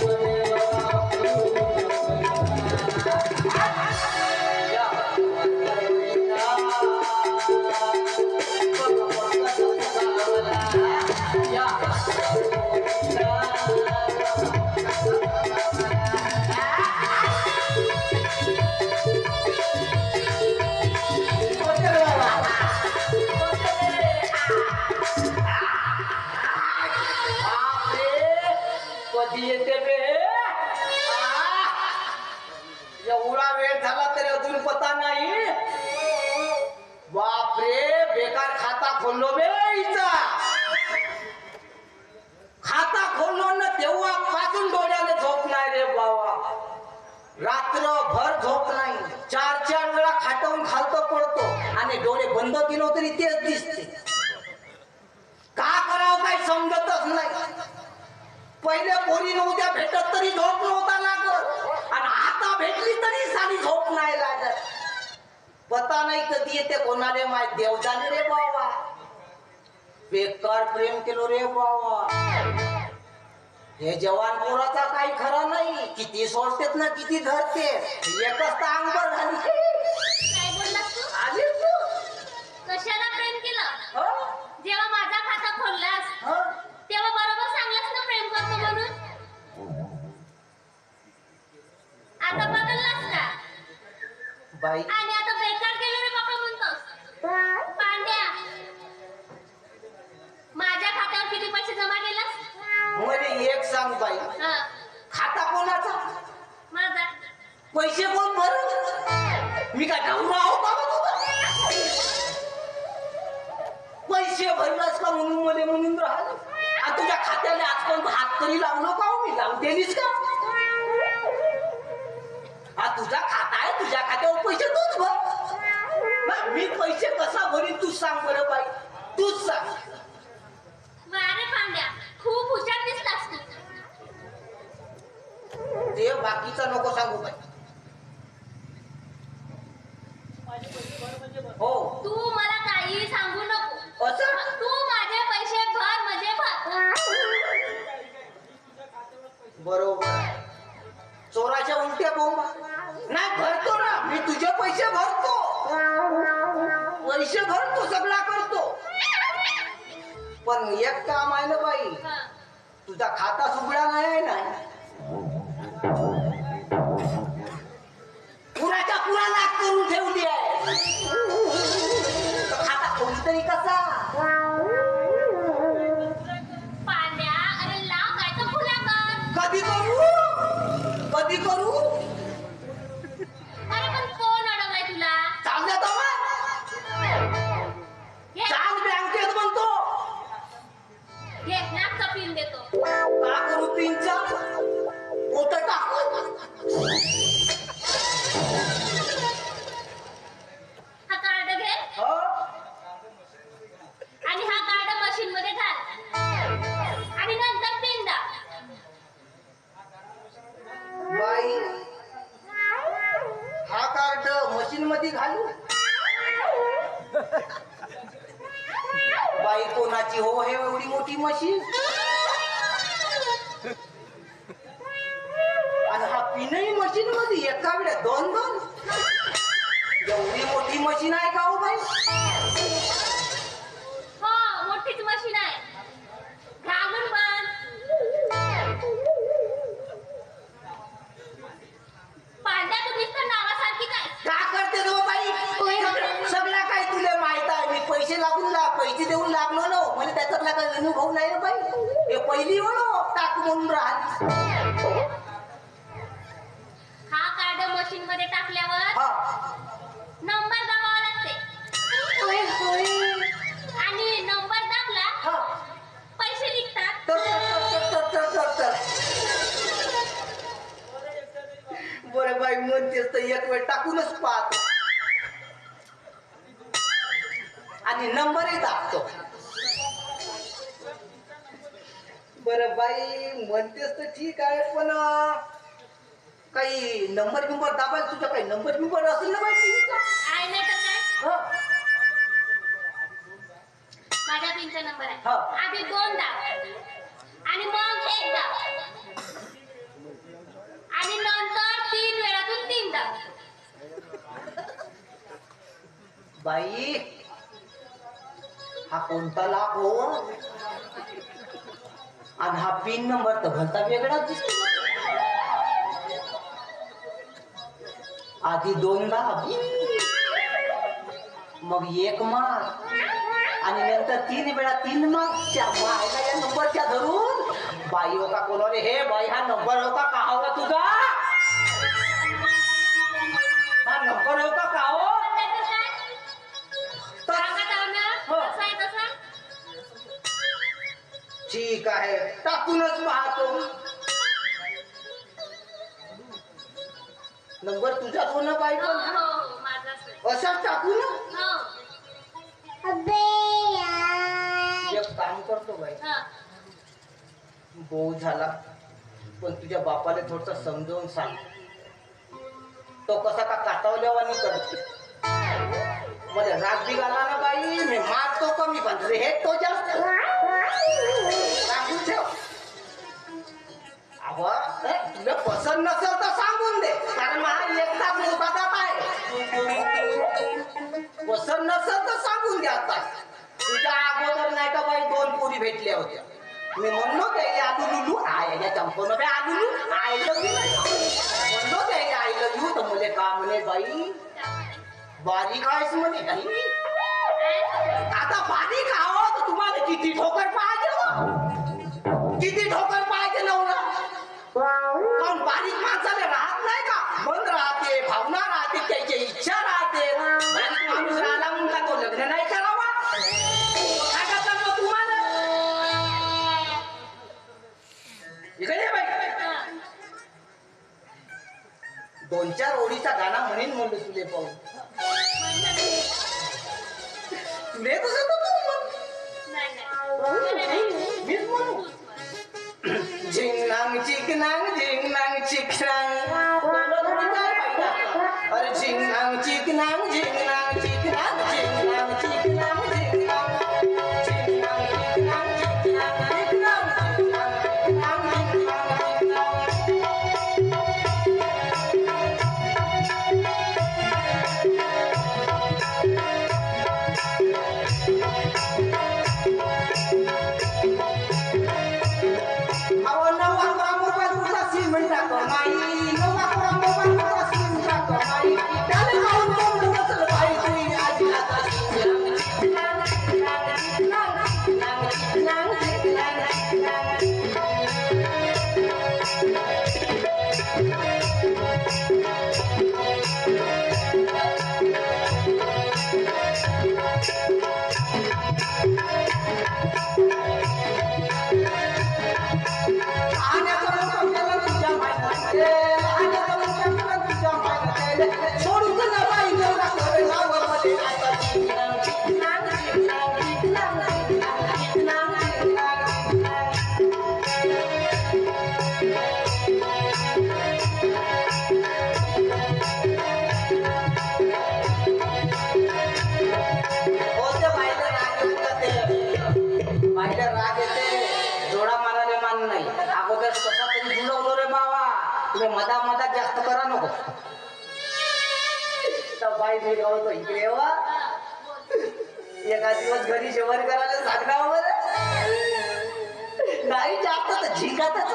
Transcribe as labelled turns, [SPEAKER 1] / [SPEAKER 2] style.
[SPEAKER 1] कधी एवढा वेळ झाला तरी अजून पता नाही. बापरे बेकार खाता खोललो बेचा खाता खोललो ना तेव्हा पासून डोळ्याने झोप नाही रे बाबा. रात्रभर झोप नाही. चार चार वेळा खाटवून खालतो पडतो आणि डोळे बंद केलो तरी तेच दिसते. का करावं काही समजतच नाही. पहिले पोरी नव्हत्या भेटत तरी झोप नव्हता लागत. आणि आता भेटली तरी सारी झोप नाही लागत पता नाही कधी येते कोणाले माय देवजाने रे बाबा. बेकार प्रेम केलो रे बाबा. हे जवान पोराचा काही खरा नाही. किती सोडतेत ना किती धरते एकच तर अंगभर झाली.
[SPEAKER 2] काय बोललास तू?
[SPEAKER 1] आली तू?
[SPEAKER 2] कशाला प्रेम केलं?
[SPEAKER 1] हं?
[SPEAKER 2] जेव्हा माझा
[SPEAKER 1] मध्ये एक सांग बाई.
[SPEAKER 2] हा.
[SPEAKER 1] खाता कोणाचा?
[SPEAKER 2] माझा.
[SPEAKER 1] पैसे कोण भर मी काय डाऊन आहो तुझा? पैसे भरलास का म्हणून मध्ये म्हणून राहिलं? आणि तुझ्या खात्याला आजपर्यंत हात तरी लावलो का मी. लावून दिलीस का? सांगू बाई हो.
[SPEAKER 2] तू मला काही सांगू नको.
[SPEAKER 1] असं?
[SPEAKER 2] तू माझे पैसे भर म्हणजे भर.
[SPEAKER 1] बरोबर. चोराच्या उलट्या बोंबा. नाही भरतो ना. मी तुझे पैसे भरतो. पैसे भरतो सगळा करतो. पण एक काम आहे ना बाई.
[SPEAKER 2] हा.
[SPEAKER 1] तुझा खाता सुगडा नाही आहे ना? खाता कोणतरी कसा
[SPEAKER 2] पांड्या अरे लाव काय तर फुला कर
[SPEAKER 1] कधी करू? कधी करू?
[SPEAKER 2] अरे पण कोण अडवलाय तुला?
[SPEAKER 1] बँकेत म्हणतो.
[SPEAKER 2] घे नाकचा पिन देतो.
[SPEAKER 1] का करू वेळेस दोन दोन. एवढी मोठी मशीन आहे का हो बाई?
[SPEAKER 2] हो मोठीच मशीन आहे. घालून बंद पांड्या तू नुसतं नावासारखी काय?
[SPEAKER 1] का करते रो बाई? सगळं- काय तुला माहीत आहे? मी पैसे लागून ला पैसे देऊन लागलो ना मला त्याच्यातला काही अनुभव नाही रे बाई. हे पहिली वळो टाक म्हणून राहिली.
[SPEAKER 2] हा मध्ये टाकल्यावर नंबर दाबावा लागते आणि नंबर दाबला
[SPEAKER 1] हा.
[SPEAKER 2] पैसे निघतात.
[SPEAKER 1] बरं बाई म्हणतेस तर एक वेळ टाकूनच पाहत. आणि नंबरही दाबतो. बरं बाई म्हणतेस तर ठीक आहे पण काही नंबर बिंबर दाबायला तुझा काही नंबर बिंबर असेल ना
[SPEAKER 2] आहे तर काय?
[SPEAKER 1] हा.
[SPEAKER 2] माझ्या पिनचा नंबर आहे.
[SPEAKER 1] हा.
[SPEAKER 2] आधी दोन दाब. आणि मग आणि नंतर तीन वेळातून तीन दाब.
[SPEAKER 1] बाई हा कोणता लाभ हो? आणि हा पिन नंबर तर भलता वेगळाच दिसतो आधी दोनदा मग एक मार्क आणि नंतर तीन वेळा तीन मार्कच्या मायला या नंबरच्या धरून. बाई हो का कोण हे बाई हा नंबर हो का हो का तुझा? हा नंबर हो का हो? हो. ठीक आहे. टाकूनच पाहतो. नंबर तुझा कोण पाहिजे
[SPEAKER 2] हो हो हो.
[SPEAKER 1] असाच टाकू ना.
[SPEAKER 2] हो.
[SPEAKER 1] एक काम करतो बाई.
[SPEAKER 2] हा.
[SPEAKER 1] भाऊ झाला पण तुझ्या बापाला थोडस समजावून सांग. तो कसा का कातावल्यावानी करते? मला राग बी आला ना बाई मी मारतो कमी पण. रे हे तो जास्त सांगून ठेव. अहो, पसंद पसंत नसेल तर सांगून दे. कारण हा एकदा मोकादात आहे. पसंत नसेल तर सांगून दे आता. तुझ्या अगोदर नाही का बाई दोन पुरी भेटल्या होत्या. मी म्हणलो त्याला आलू लुलू आय या चंपन काय आलू लुलू आय लव यू. म्हणलो त्याला आय लव यू तर मुले का म्हणे बाई बारीक आहेस म्हणे काही आता बारीक आहो तर तुम्हाला किती ठोकर पाहिजे हो? दोन चार ओळीचा गाणा म्हणेन म्हणलो तुले पाहून. तुले कसं तर मीच म्हणू. झिंगनांग चिकनांग झिंगनांग चिकनांग अरे झिंगनांग चिकनांग काम नाही. अगोदर कसा तरी बुडवलो रे बाबा. तुम्ही मधा मधा जास्त करा नको. बाई मी गावतो इकडे
[SPEAKER 2] हो.
[SPEAKER 1] एका दिवस घरी जेवण करायला सांगणार हो नाही जास्त झिंगातच